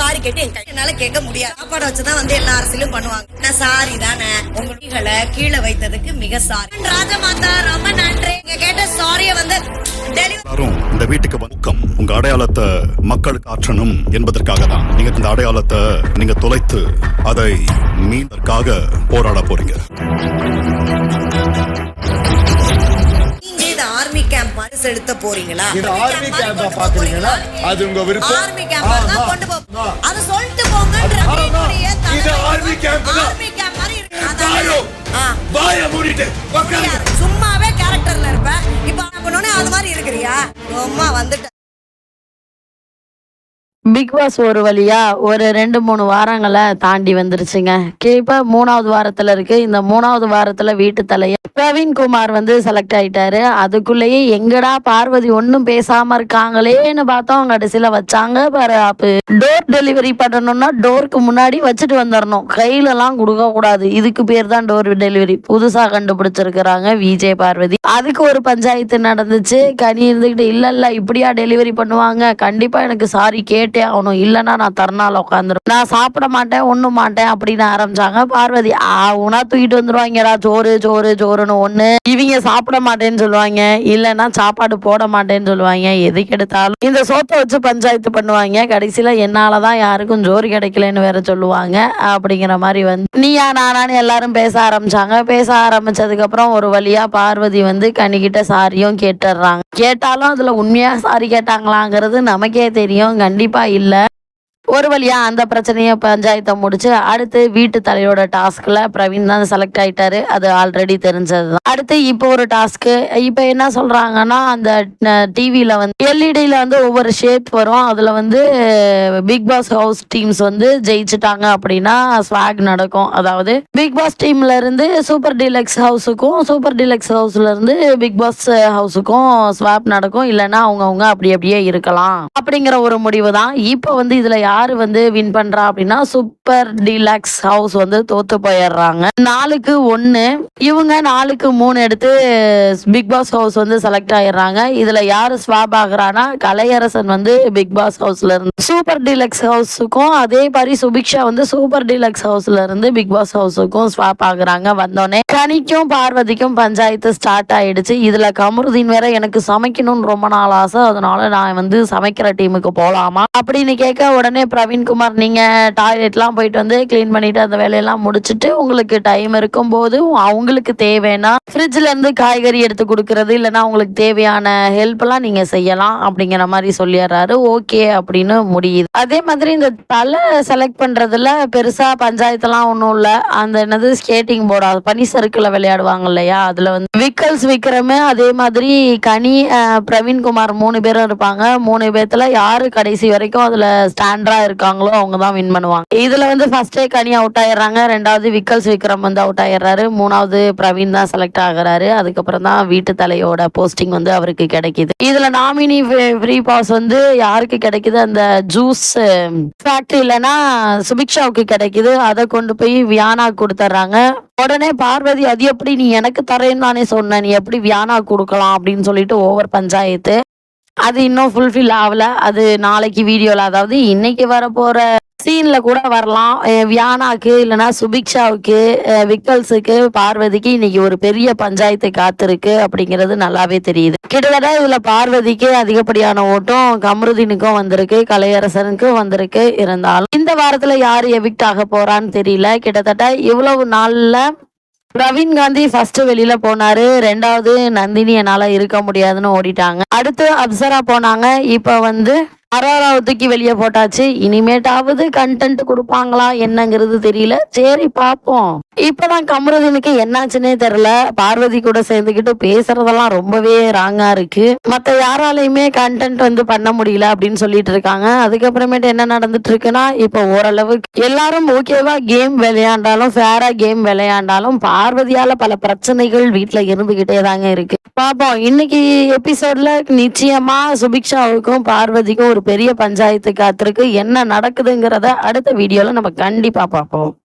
Sorry கேட்டு என் கையினால கேட்க முடியாது. சாப்பாடு வச்சுதான் வந்து எல்லா அரசியலும் பண்ணுவாங்க. நான் சாரி தானே. உங்க குட்டிகளை கீழே வைத்ததுக்கு மிக சாரி ராஜமாதா ரொம்ப நன்றி. நீங்க கேட்ட சாரிய வந்து இந்த வீட்டுக்கு வணக்கம் உங்க அடையாளத்தை மக்களுக்கு ஆற்றணும் என்பதற்காக தான் நீங்க இந்த அடையாளத்தை நீங்க தொலைத்து அதை மீண்டற்காக போராட போறீங்க. செலுத்த போறீங்களா இது ஆர்மி கேம்பா பாக்குறீங்களா அது உங்க விருப்பம் ஆர்மி கேம்ப் தான். கொண்டு போ அது சொல்லிட்டு போங்கன்ற. என்னுடைய இது. ஆர்மி கேம்ப் தான். ஆர்மி கேம்ப் மாதிரி. ஆ. வாய மூடிட்டு? சும்மாவே கேரக்டர்ல இருப்ப இப்ப என்ன பண்ணோனே அது மாதிரி இருக்கிறியா சும்மா வந்துட்ட பிக் பாஸ் ஒரு வழியா ஒரு ரெண்டு மூணு வாரங்களை தாண்டி வந்துருச்சுங்க. கேப்பா இப்ப மூணாவது வாரத்துல இருக்கு. இந்த மூணாவது வாரத்துல வீட்டு தலைய பிரவீன் குமார் வந்து செலக்ட் ஆயிட்டாரு. அதுக்குள்ளேயே எங்கடா பார்வதி ஒன்றும் பேசாம இருக்காங்களேன்னு பார்த்தோம். கடைசியில வச்சாங்க. பாரு ஆப்பு டோர் டெலிவரி பண்ணணும்னா டோருக்கு முன்னாடி வச்சுட்டு வந்துடணும் கையில எல்லாம் கொடுக்க கூடாது இதுக்கு பேர் தான் டோர் டெலிவரி புதுசா கண்டுபிடிச்சிருக்கிறாங்க விஜய் பார்வதி. அதுக்கு ஒரு பஞ்சாயத்து நடந்துச்சு. கனி இருந்துகிட்டு இல்ல இல்ல இப்படியா டெலிவரி பண்ணுவாங்க? கண்டிப்பா எனக்கு சாரி கேட்டு ஆகணும். இல்லைன்னா நான் தர்ணால உட்காந்துரும் நான் சாப்பிட மாட்டேன் ஒண்ணும் மாட்டேன் அப்படின்னு ஆரம்பிச்சாங்க. பார்வதி ஆவுனா தூக்கிட்டு வந்துருவாங்கடா. சோறு சோறு சோறுன்னு ஒண்ணு. இவங்க சாப்பிட மாட்டேன்னு சொல்லுவாங்க. இல்லைன்னா சாப்பாடு போட மாட்டேன்னு சொல்லுவாங்க. எதுக்கு எடுத்தாலும் இந்த சோத்தை வச்சு பஞ்சாயத்து பண்ணுவாங்க. கடைசியில என்னாலதான் யாருக்கும் ஜோறு கிடைக்கலன்னு வேற சொல்லுவாங்க. அப்படிங்கிற மாதிரி வந்து நீயா நானான்னு எல்லாரும் பேச ஆரம்பிச்சாங்க. பேச ஆரம்பிச்சதுக்கு அப்புறம் ஒரு வழியா பார்வதி வந்து கனிக்கிட்ட சாரியும் கேட்டுடுறாங்க கேட்டாலும் அதுல உண்மையா சாரி கேட்டாங்களாங்கிறது நமக்கே தெரியும். கண்டிப்பா இல்ல. ஒரு வழியா அந்த பிரச்சனையை பஞ்சாயத்தை முடிச்சு அடுத்து வீட்டு தலையோட டாஸ்க்ல பிரவீன் தான் செலக்ட் ஆயிட்டாரு. அது ஆல்ரெடி தெரிஞ்சதுதான். அடுத்து இப்போ ஒரு டாஸ்க்கு இப்போ என்ன சொல்றாங்கன்னா அந்த டிவியில வந்து எல்இடியில வந்து ஒவ்வொரு ஷேப் வரும். அதுல வந்து பிக் பாஸ் ஹவுஸ் டீம்ஸ் வந்து ஜெயிச்சுட்டாங்க அப்படின்னா ஸ்வாக் நடக்கும். அதாவது பிக் பாஸ் டீம்ல இருந்து சூப்பர் டீலக்ஸ் ஹவுஸுக்கும் சூப்பர் டீலக்ஸ் ஹவுஸ்ல இருந்து பிக் பாஸ் ஹவுஸுக்கும் ஸ்வாப் நடக்கும். இல்லைன்னா அவங்கவுங்க அப்படி அப்படியே இருக்கலாம். அப்படிங்கிற ஒரு முடிவு தான் இப்போ வந்து இதுல யாரு வந்து வின் பண்றா அப்படின்னா சூப்பர் டீலக்ஸ் ஹவுஸ் வந்து தோத்து போயிடுறாங்க. நாலுக்கு ஒன்னு இவங்க நாலுக்கு மூணு எடுத்து பிக் பாஸ் ஹவுஸ் வந்து செலக்ட் ஆயிடுறாங்க. இதுல யாரு ஸ்வாப் ஆகுறான்னா கலையரசன் வந்து பிக் பாஸ் ஹவுஸ்ல இருந்து சூப்பர் டீலக்ஸ் ஹவுஸுக்கும் அதே மாதிரி சுபிக்ஷா வந்து சூப்பர் டீலக்ஸ் ஹவுஸ்ல இருந்து பிக் பாஸ் ஹவுஸுக்கும் ஸ்வாப் ஆகுறாங்க. வந்தோடனே கனிக்கும் பார்வதிக்கும் பஞ்சாயத்து ஸ்டார்ட் ஆயிடுச்சு. இதுல கமருதீன் வேற எனக்கு சமைக்கணும்னு ரொம்ப நாள் ஆசை. அதனால நான் வந்து சமைக்கிற டீமுக்கு போகலாமா அப்படின்னு கேட்க உடனே பிரவீன்குமார் நீங்கள் டாய்லெட்லாம் போயிட்டு வந்து க்ளீன் பண்ணிட்டு அந்த வேலையெல்லாம் முடிச்சுட்டு உங்களுக்கு டைம் இருக்கும் போது அவங்களுக்கு தேவைன்னா ஃப்ரிட்ஜ்லேருந்து காய்கறி எடுத்து கொடுக்கறது இல்லைன்னா உங்களுக்கு தேவையான ஹெல்ப்லாம் நீங்கள் செய்யலாம் அப்படிங்கிற மாதிரி சொல்லிடுறாரு. ஓகே அப்படின்னு முடியுது. அதே மாதிரி இந்த தலை செலக்ட் பண்ணுறதுல பெருசாக பஞ்சாயத்துலாம் ஒன்றும் இல்லை. அந்த என்னது ஸ்கேட்டிங் போர்டு பனி சறுக்கில் விளையாடுவாங்க இல்லையா? அதில் வந்து விக்கல்ஸ் விக்ரமு அதே மாதிரி கனி பிரவீன்குமார் மூணு பேரும் இருப்பாங்க. மூணு பேத்துல யாரு கடைசி வரைக்கும் அதுல ஸ்டாண்டரா இருக்காங்களோ அவங்க தான் வின் பண்ணுவாங்க. இதுல வந்து ஃபர்ஸ்டே கனி அவுட் ஆயிடுறாங்க. ரெண்டாவது விக்கல்ஸ் விக்ரம் வந்து அவுட் ஆயிடுறாரு. மூணாவது பிரவீன் தான் செலக்ட் ஆகிறாரு. அதுக்கப்புறம் தான் வீட்டு தலையோட போஸ்டிங் வந்து அவருக்கு கிடைக்குது. இதுல நாமினி ஃப்ரீ பாஸ் வந்து யாருக்கு கிடைக்குது? அந்த ஜூஸ் ஃபேக்டரி இல்லைன்னா சுபிக்ஷாவுக்கு கிடைக்குது. அதை கொண்டு போய் வியானா கொடுத்துட்றாங்க. உடனே பார்வதி அது எப்படி நீ எனக்கு தரேன்னு தானே சொன்ன. நீ எப்படி வியானா கொடுக்கலாம்? அப்படின்னு சொல்லிட்டு ஓவர் பஞ்சாயத்து. அது இன்னும் ஃபுல்ஃபில் ஆகல. அது நாளைக்கு வீடியோல அதாவது இன்னைக்கு வர போற சீன்ல கூட வரலாம். வியானாக்கு இல்லைன்னா சுபிக்ஷாவுக்கு விக்கல்ஸுக்கு பார்வதிக்கு இன்னைக்கு ஒரு பெரிய பஞ்சாயத்து காத்திருக்கு அப்படிங்கிறது நல்லாவே தெரியுது. கிட்டத்தட்ட இதுல பார்வதிக்கு அதிகப்படியான ஓட்டம் கமருதீனுக்கும் வந்திருக்கு கலையரசனுக்கும் வந்திருக்கு. இருந்தாலும் இந்த வாரத்துல யார் எவிக்ட் ஆக போறான்னு தெரியல. கிட்டத்தட்ட இவ்வளவு நாள்ல பிரவீன் காந்தி ஃபர்ஸ்ட் வெளியில போனாரு. ரெண்டாவது நந்தினி என்னால இருக்க முடியாதுன்னு ஓடிட்டாங்க. அடுத்து அப்சரா போனாங்க. இப்ப வந்து அரோராவை தூக்கி வெளியே போட்டாச்சு. இனிமேட்டாவது கண்டென்ட் கொடுப்பாங்களா என்னங்கிறது தெரியல. சரி பார்ப்போம். இப்பதான் கமருதீனுக்கு என்னாச்சுன்னே தெரியல. பார்வதி கூட சேர்ந்துக்கிட்டு பேசுறதெல்லாம் ரொம்பவே ராங்கா இருக்கு. மத்த யாராலையுமே கண்டென்ட் வந்து பண்ண முடியல அப்படின்னு சொல்லிட்டு இருக்காங்க. அதுக்கப்புறமேட்டு என்ன நடந்துட்டு இருக்குன்னா இப்போ ஓரளவுக்கு எல்லாரும் ஓகேவா கேம் விளையாண்டாலும் ஃபேரா கேம் விளையாண்டாலும் பார்வதியால பல பிரச்சனைகள் வீட்டுல இருந்துகிட்டே தாங்க இருக்கு. பாப்போம் இன்னைக்கு எபிசோட்ல நிச்சயமா சுபிக்ஷாவுக்கும் பார்வதிக்கும் ஒரு பெரிய பஞ்சாயத்து காத்திருக்கு என்ன நடக்குதுங்கிறத அடுத்த வீடியோவில் நம்ம கண்டிப்பாக பார்ப்போம்.